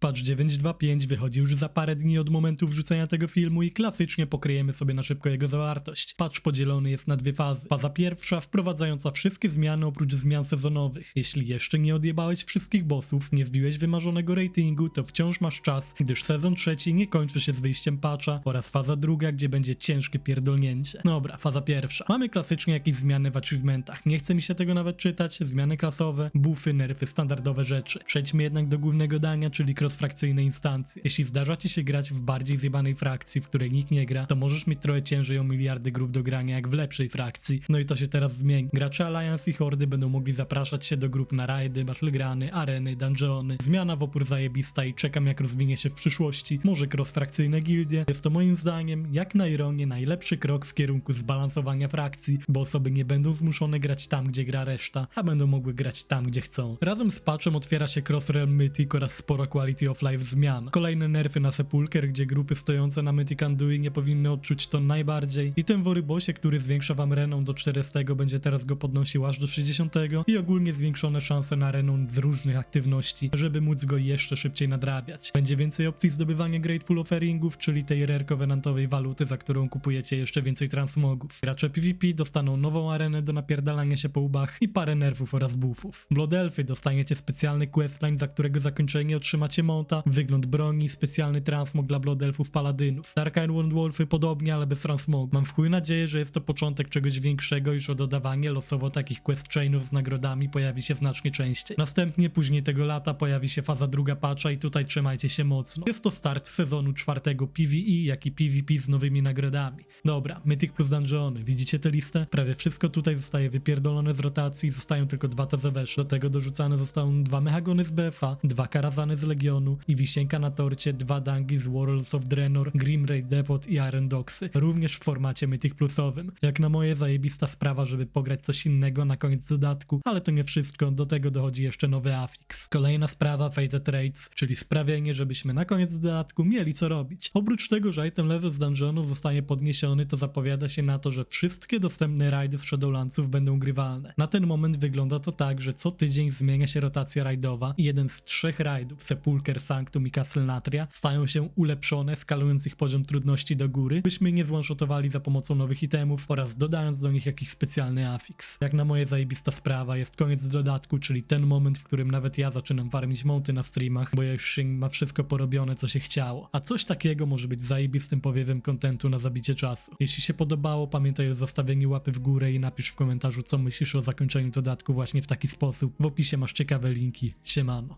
Patch 925 wychodzi już za parę dni od momentu wrzucenia tego filmu i klasycznie pokryjemy sobie na szybko jego zawartość. Patch podzielony jest na dwie fazy. Faza pierwsza wprowadzająca wszystkie zmiany oprócz zmian sezonowych. Jeśli jeszcze nie odjebałeś wszystkich bossów, nie wbiłeś wymarzonego ratingu, to wciąż masz czas, gdyż sezon trzeci nie kończy się z wyjściem patcha oraz faza druga, gdzie będzie ciężkie pierdolnięcie. Dobra, faza pierwsza. Mamy klasycznie jakieś zmiany w achievementach. Nie chce mi się tego nawet czytać. Zmiany klasowe, buffy, nerfy, standardowe rzeczy. Przejdźmy jednak do głównego dania, czyli cross-frakcyjne instancje. Jeśli zdarza ci się grać w bardziej zjebanej frakcji, w której nikt nie gra, to możesz mieć trochę ciężej o miliardy grup do grania jak w lepszej frakcji. No i to się teraz zmieni. Gracze Alliance i Hordy będą mogli zapraszać się do grup na rajdy, battlegrany, areny, dungeony. Zmiana w opór zajebista i czekam jak rozwinie się w przyszłości. Może cross-frakcyjne gildie. Jest to moim zdaniem, jak na ironię, najlepszy krok w kierunku zbalansowania frakcji, bo osoby nie będą zmuszone grać tam, gdzie gra reszta, a będą mogły grać tam, gdzie chcą. Razem z patchem otwiera się Cross-Realm Mythic oraz sporo quality of life zmian. Kolejne nerfy na Sepulcher, gdzie grupy stojące na Mythic Andui nie powinny odczuć to najbardziej. I ten Worybosie, który zwiększa wam reną do 400, będzie teraz go podnosił aż do 60 i ogólnie zwiększone szanse na reną z różnych aktywności, żeby móc go jeszcze szybciej nadrabiać. Będzie więcej opcji zdobywania Grateful Offeringów, czyli tej rare covenantowej waluty, za którą kupujecie jeszcze więcej transmogów. Gracze PvP dostaną nową arenę do napierdalania się po łbach i parę nerfów oraz buffów. Blood Elfy dostaniecie specjalny questline, za którego zakończenie otrzymacie monta, wygląd broni, specjalny transmog dla Blood Elfów paladynów. Dark Iron Wolfy podobnie, ale bez transmogu. Mam w chuj nadzieję, że jest to początek czegoś większego i że dodawanie losowo takich quest chainów z nagrodami pojawi się znacznie częściej. Następnie później tego lata pojawi się faza druga patcha i tutaj trzymajcie się mocno. Jest to start sezonu czwartego PvE, jak i PvP z nowymi nagrodami. Dobra, Mythic plus Dungeony. Widzicie tę listę? Prawie wszystko tutaj zostaje wypierdolone z rotacji, zostają tylko dwa TZWesz. Do tego dorzucane zostaną dwa Mechagony z BFA, dwa Karazany z Legionu i wisienka na torcie, dwa Dangi z Warlords of Draenor, Grim Raid Depot i Iron Dogsy. Również w formacie Mythic plusowym. Jak na moje zajebista sprawa, żeby pograć coś innego na koniec dodatku, ale to nie wszystko, do tego dochodzi jeszcze nowy affix. Kolejna sprawa Fated Raids, czyli sprawienie, żebyśmy na koniec dodatku mieli co robić. Oprócz tego, że item level z dungeonu zostaje podniesiony, to zapowiada się na to, że wszystkie dostępne rajdy z Shadowlandsów będą grywalne. Na ten moment wygląda to tak, że co tydzień zmienia się rotacja rajdowa i jeden z trzech rajdów, Sepulcher, Sanctum i Castle Natria, stają się ulepszone, skalując ich poziom trudności do góry, byśmy nie złączotowali za pomocą nowych itemów oraz dodając do nich jakiś specjalny affix. Jak na moje zajebista sprawa, jest koniec dodatku, czyli ten moment, w którym nawet ja zaczynam farmić monty na streamach, bo ja już się ma wszystko porobione, co się chciało. A coś takiego może być zajebistym powiewem kontentu na zabicie czasu. Jeśli się podobało, pamiętaj o zostawieniu łapy w górę i napisz w komentarzu, co myślisz o zakończeniu dodatku właśnie w taki sposób. W opisie masz ciekawe linki. Siemano.